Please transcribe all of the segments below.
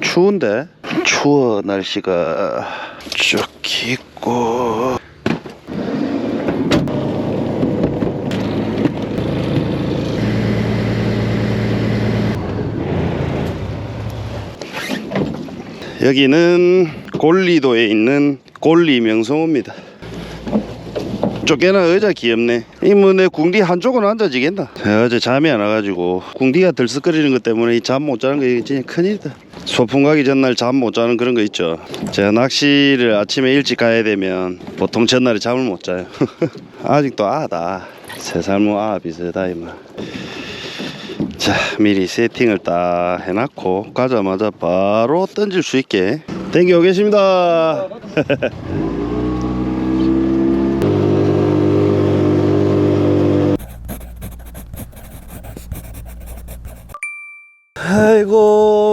추운데? 추워 날씨가. 쭉 있고. 여기는 골리도에 있는 골리 명성호입니다 쫓겨나 의자 귀엽네. 이뭐내 궁디 한쪽은 앉아지겠나 야, 어제 잠이 안 와가지고 궁디가 들썩거리는 것 때문에 잠 못 자는 거 진짜 큰일이다. 소풍 가기 전날 잠 못 자는 그런 거 있죠. 제가 낚시를 아침에 일찍 가야 되면 보통 전날에 잠을 못 자요. 아직도 아다. 세 살모 아 비슷하다 이마. 자 미리 세팅을 딱 해놨고 가자마자 바로 던질 수 있게 땡겨 오겠습니다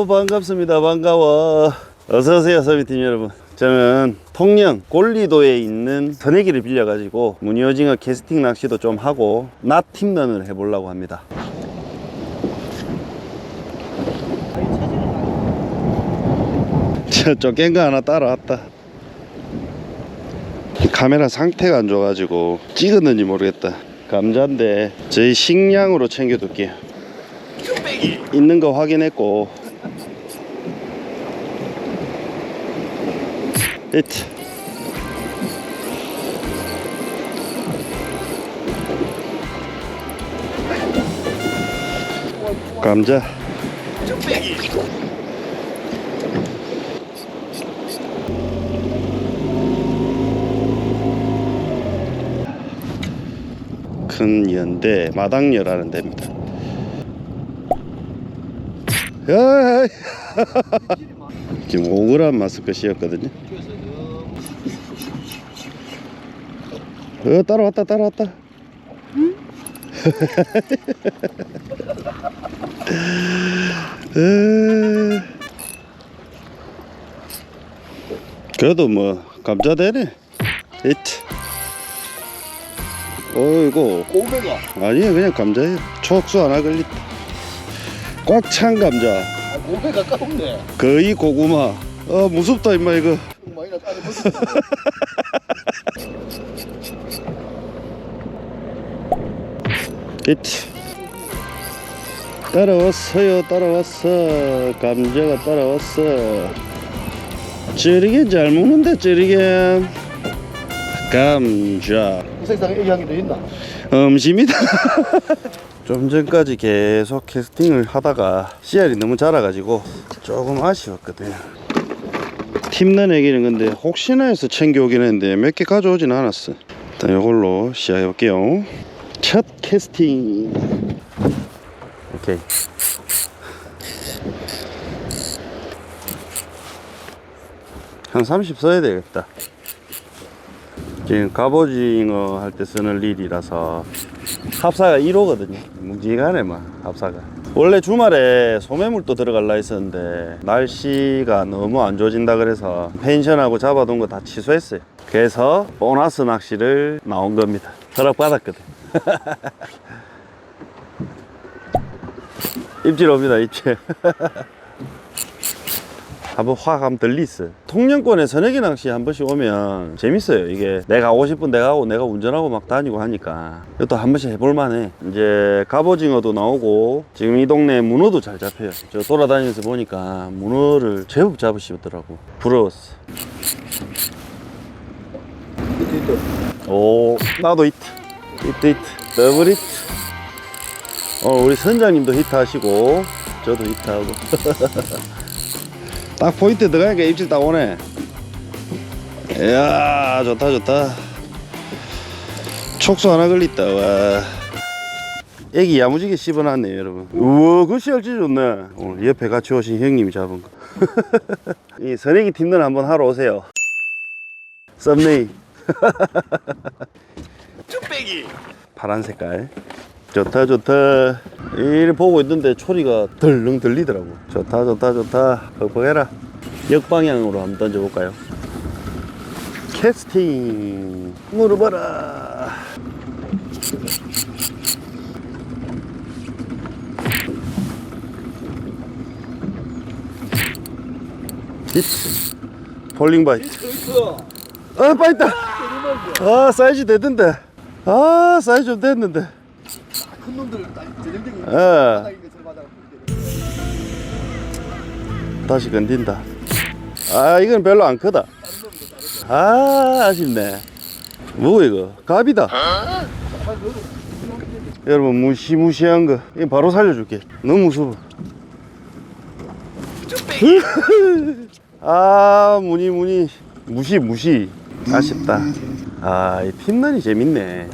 반갑습니다. 반가워. 어서오세요 서비팀 여러분. 저는 통영 골리도에 있는 선해기를 빌려 가지고 무늬오징어 캐스팅 낚시도 좀 하고 낮 팀런을 해보려고 합니다. 저 쫓긴 거 하나 따라왔다. 카메라 상태가 안 좋아가지고 찍었는지 모르겠다. 감자인데 저희 식량으로 챙겨둘게요. 있는 거 확인했고 이트 감자. 큰 연대 마당녀라는 데입니다. 야, 지금 5g 마스크 씌었거든요. 어, 따라왔다, 따라왔다. 에, 그래도 뭐 감자되네. 이트. 어이구. 꼬매가 아니야, 그냥 감자예요. 촉수 하나 걸렸다. 꽉 찬 감자. 아, 고배 가까운데 거의 고구마. 어 무섭다 임마 이거. 많이 나타내 보시 이트. 따라왔어요 따라왔어. 감자가 따라왔어. 찌르겐 잘 먹는다 찌르겐 감자. 세상에 이 향이 더 있나? 음식입니다. 좀 전까지 계속 캐스팅을 하다가 씨알이 너무 자라가지고 조금 아쉬웠거든요. 팀난 얘기는 근데 혹시나 해서 챙겨오긴 했는데 몇 개 가져오진 않았어. 일단 이걸로 시작해볼게요 첫 캐스팅. 오케이. 한 30 써야 되겠다. 지금 갑오징어 할 때 쓰는 릴이라서 합사가 1호거든요. 묵직하네 막 합사가. 원래 주말에 소매물도 들어갈라 했었는데 날씨가 너무 안 좋아진다 그래서 펜션하고 잡아둔 거 다 취소했어요. 그래서 보너스 낚시를 나온 겁니다. 허락 받았거든 입질 옵니다 입질. 한번 확 한번 들리있어 통영권에 선해기 낚시 한 번씩 오면 재밌어요. 이게 내가 하고 싶은 내가 하고 내가 운전하고 막 다니고 하니까. 이것도 한 번씩 해볼 만해. 이제 갑오징어도 나오고 지금 이 동네에 문어도 잘 잡혀요. 저 돌아다니면서 보니까 문어를 제법 잡으시더라고. 부러웠어. 오 나도 히트 히트 히트 더블 히트 어 우리 선장님도 히트 하시고 저도 히트 하고. 딱 포인트 들어가니까 입질 딱 오네. 이야 좋다 좋다. 촉수 하나 걸렸다 와. 애기 야무지게 씹어놨네요 여러분. 우와 그 씨알지 좋네. 오늘 옆에 같이 오신 형님이 잡은 거 이 선애기 팀들 한번 하러 오세요. 썸네일 쭈빼기. 파란 색깔. 좋다 좋다. 이를 보고 있는데 초리가 덜렁 들리더라고. 좋다 좋다 좋다. 퍽퍽해라. 역방향으로 한번 던져볼까요? 캐스팅! 물어봐라! 히트 폴링 바이트. 아 빠있다 아 사이즈 되던데 아 사이즈 좀 됐는데. 큰 놈들 딱 전형적인 예. 바닥인 것을 맞아. 다시 건딘다. 아 이건 별로 안 크다. 아 아쉽네. 뭐 이거? 갑이다. 여러분 무시무시한 거. 이거 바로 살려줄게. 너무 무서워. 아 무늬 무늬. 무시 무시. 아쉽다 아 이 핀런이 재밌네.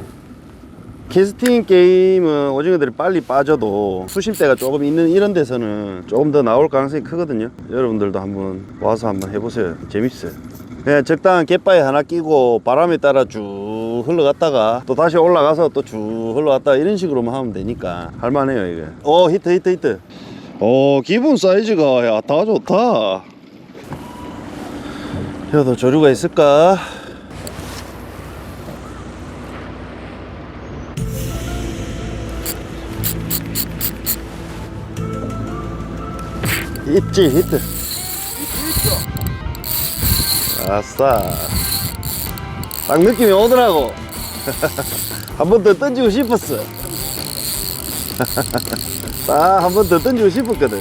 캐스팅 게임은 오징어들이 빨리 빠져도 수심대가 조금 있는 이런 데서는 조금 더 나올 가능성이 크거든요. 여러분들도 한번 와서 한번 해보세요. 재밌어요. 그냥 적당한 갯바위 하나 끼고 바람에 따라 쭉 흘러갔다가 또 다시 올라가서 또 쭉 흘러갔다가 이런 식으로만 하면 되니까 할만해요 이게. 오 히트 히트 히트. 오 기본 사이즈가 야 다 좋다. 혀도 조류가 있을까? 있지 히트. 아싸. 딱 느낌이 오더라고. 한 번 더 던지고 싶었어. 딱 한 번 더 던지고 싶었거든.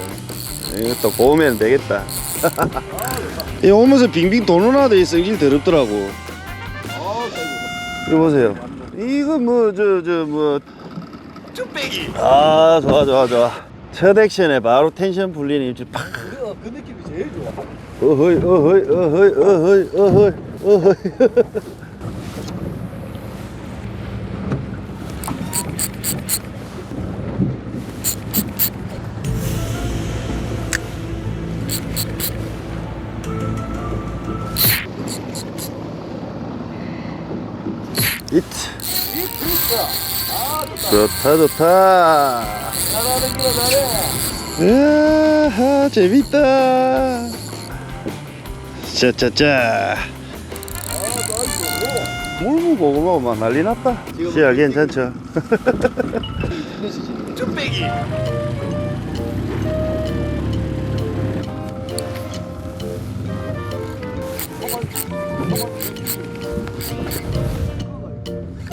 이것도 고우면 되겠다. 이 오면서 빙빙 도는 아들이 성질 더럽더라고. 이거 보세요. 이거 뭐 저 저뭐. 쭈빼기. 아 좋아 좋아 좋아 첫 액션에 바로 텐션 풀리는 입질 팍 그, 그 느낌이 제일 좋아. 어허이 어허이 어허이 어허이 어허이 어허이 좋다 좋다. 으아 재밌다 짜짜짜 물고 고구마 막 난리 났다 시야 괜찮죠 쭈빼기.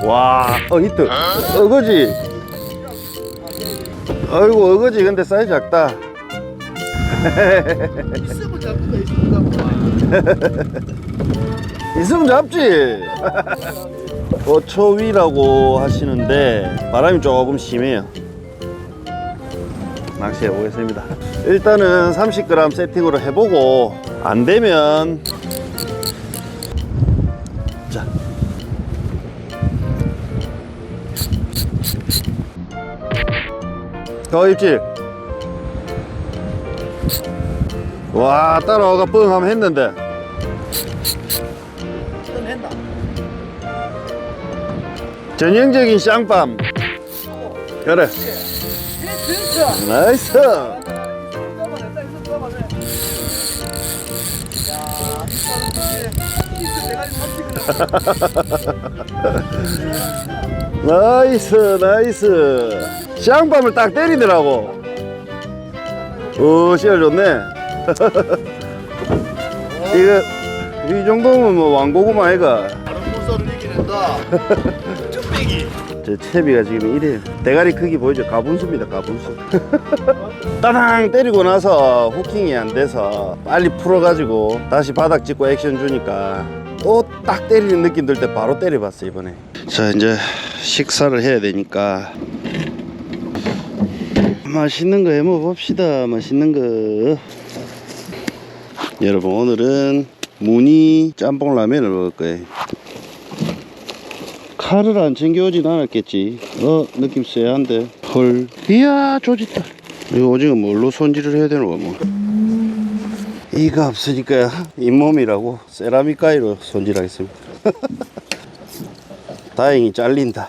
와. 어, 히트. 어거지. 아이고 어거지. 근데 사이즈 작다. 있으면 잡는다 있으면 있으면 잡지. 어초위라고 하시는데 바람이 조금 심해요. 낚시해 보겠습니다. 일단은 30g 세팅으로 해보고 안 되면 더 입질 와 따라와가 뻥 하면 했는데. 잡 했나? 전형적인 쌍밤. 그래. 진짜. 나이스. 나이스 나이스 쌍밤을 딱 때리더라고. 오 시야 좋네. 이거 이 정도면 뭐 왕고구마 아이가. 다른 모서를 이기는다. 쭈빼기. 제 채비가 지금 이래. 대가리 크기 보이죠? 가분수입니다 가분수. 따당 때리고 나서 후킹이 안 돼서 빨리 풀어가지고 다시 바닥 찍고 액션 주니까 또 딱 때리는 느낌 들 때 바로 때려봤어 이번에. 자 이제 식사를 해야 되니까 맛있는 거 해먹어 봅시다. 맛있는 거. 여러분 오늘은 무늬 짬뽕 라면을 먹을 거예요. 칼을 안 챙겨오진 않았겠지. 어 느낌 쎄한데. 헐. 이야 조짓다. 이거 오징어 뭘로 손질을 해야 되는 거뭐. 이가 없으니까 잇몸이라고 세라믹 가위로 손질하겠습니다. 다행히 잘린다.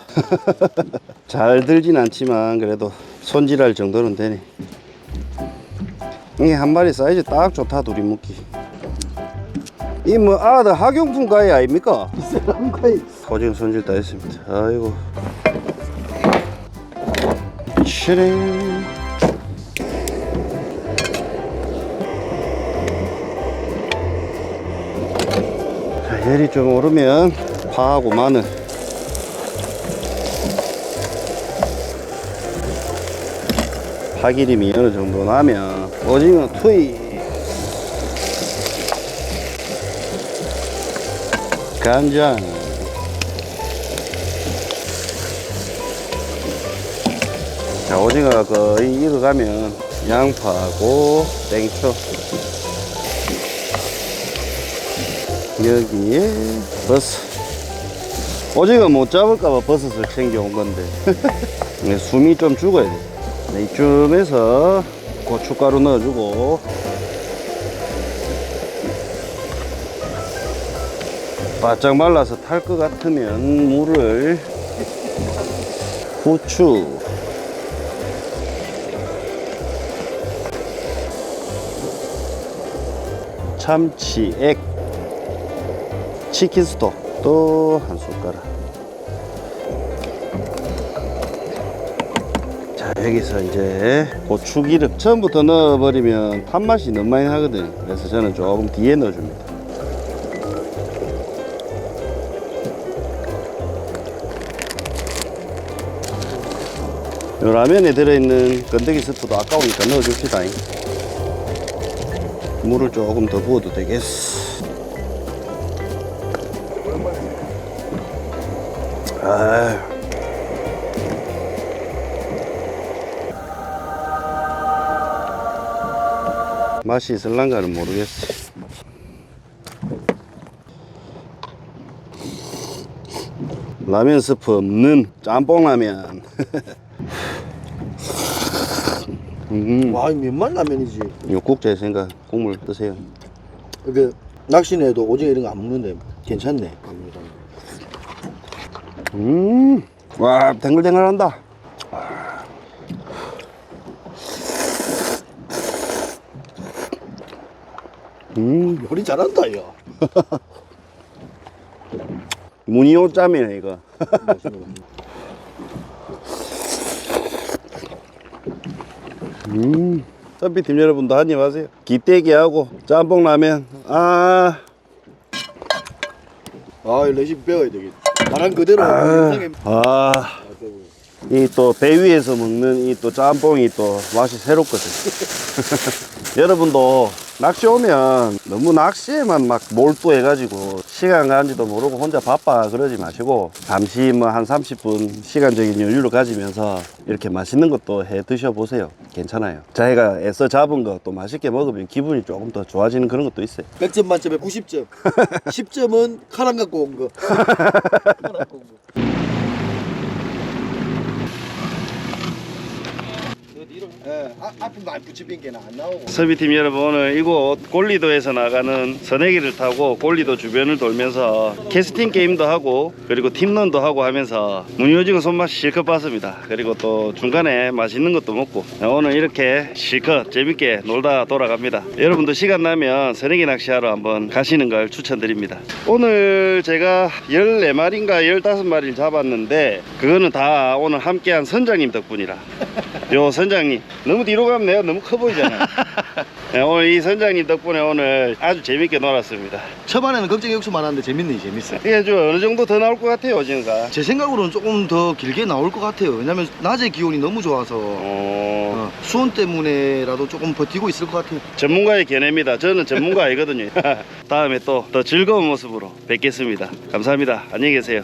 잘 들진 않지만 그래도 손질할 정도는 되네 이게 한 마리 사이즈 딱 좋다 둘이 먹기 이 뭐 아들 학용품 가위 아닙니까? 세람가이. 오징어 손질 다 했습니다. 아이고. 슈링. 열이 좀 오르면 파하고 마늘 파기름이 어느 정도 나면 오징어 투입 간장. 자 오징어가 거의 익어가면 양파하고 땡초. 여기에 버섯. 오징어 못 잡을까봐 버섯을 챙겨온 건데. 네, 숨이 좀 죽어야 돼 네, 이쯤에서 고춧가루 넣어주고. 바짝 말라서 탈 것 같으면 물을 후추. 참치, 액, 치킨 스톡 또 한 숟가락. 여기서 이제 고추기름 처음부터 넣어버리면 탄맛이 너무 많이 나거든. 그래서 저는 조금 뒤에 넣어줍니다. 요 라면에 들어있는 건더기 스프도 아까우니까 넣어줍시다. 물을 조금 더 부어도 되겠어. 아 맛이 있을란가는 모르겠어. 라면 스프 없는 짬뽕 라면. 음, 와, 이 면만 라면이지. 육국 제 생각 국물 드세요. 이게 낚시내도 오징어 이런 거 안 먹는데 괜찮네. 음, 와, 탱글탱글한다. 음, 요리 잘한다, 야. 무늬오 짬이네 이거. 음, 선비팀 여러분도 한입 하세요. 기대기하고 짬뽕 라면. 아, 아, 이 레시피 배워야 되겠다. 말한 그대로 아, 아. 이 또 배 위에서 먹는 이 또 짬뽕이 또 맛이 새롭거든. 여러분도 낚시 오면 너무 낚시에만 막 몰두해가지고 시간 가는지도 모르고 혼자 바빠 그러지 마시고 잠시 뭐 한 30분 시간적인 여유를 가지면서 이렇게 맛있는 것도 해 드셔보세요. 괜찮아요. 자기가 애써 잡은 거 또 맛있게 먹으면 기분이 조금 더 좋아지는 그런 것도 있어요. 100점 만점에 90점. 10점은 카랑 갖고 온 거. 카랑 갖고 온 거. 예, 아, 앞에 많이 붙이빈 게는 안 나오고. 서비팀 여러분 오늘 이곳 골리도에서 나가는 선해기를 타고 골리도 주변을 돌면서 캐스팅 게임도 하고 그리고 팀런도 하고 하면서 무늬오징어 손맛 실컷 봤습니다. 그리고 또 중간에 맛있는 것도 먹고 오늘 이렇게 실컷 재밌게 놀다 돌아갑니다. 여러분도 시간 나면 선해기 낚시하러 한번 가시는 걸 추천드립니다. 오늘 제가 14마리인가 15마리를 잡았는데 그거는 다 오늘 함께한 선장님 덕분이라 요 선장님 너무 뒤로 가면 내가 너무 커 보이잖아요. 네, 오늘 이 선장님 덕분에 오늘 아주 재밌게 놀았습니다. 초반에는 걱정이 욕심 많았는데 재밌네, 재밌어. 이게 좀 어느 정도 더 나올 것 같아요 오징어가. 제 생각으로는 조금 더 길게 나올 것 같아요. 왜냐면 낮에 기온이 너무 좋아서. 어, 어, 수온 때문에라도 조금 버티고 있을 것 같아요. 전문가의 견해입니다. 저는 전문가 아니거든요. 다음에 또 더 즐거운 모습으로 뵙겠습니다. 감사합니다. 안녕히 계세요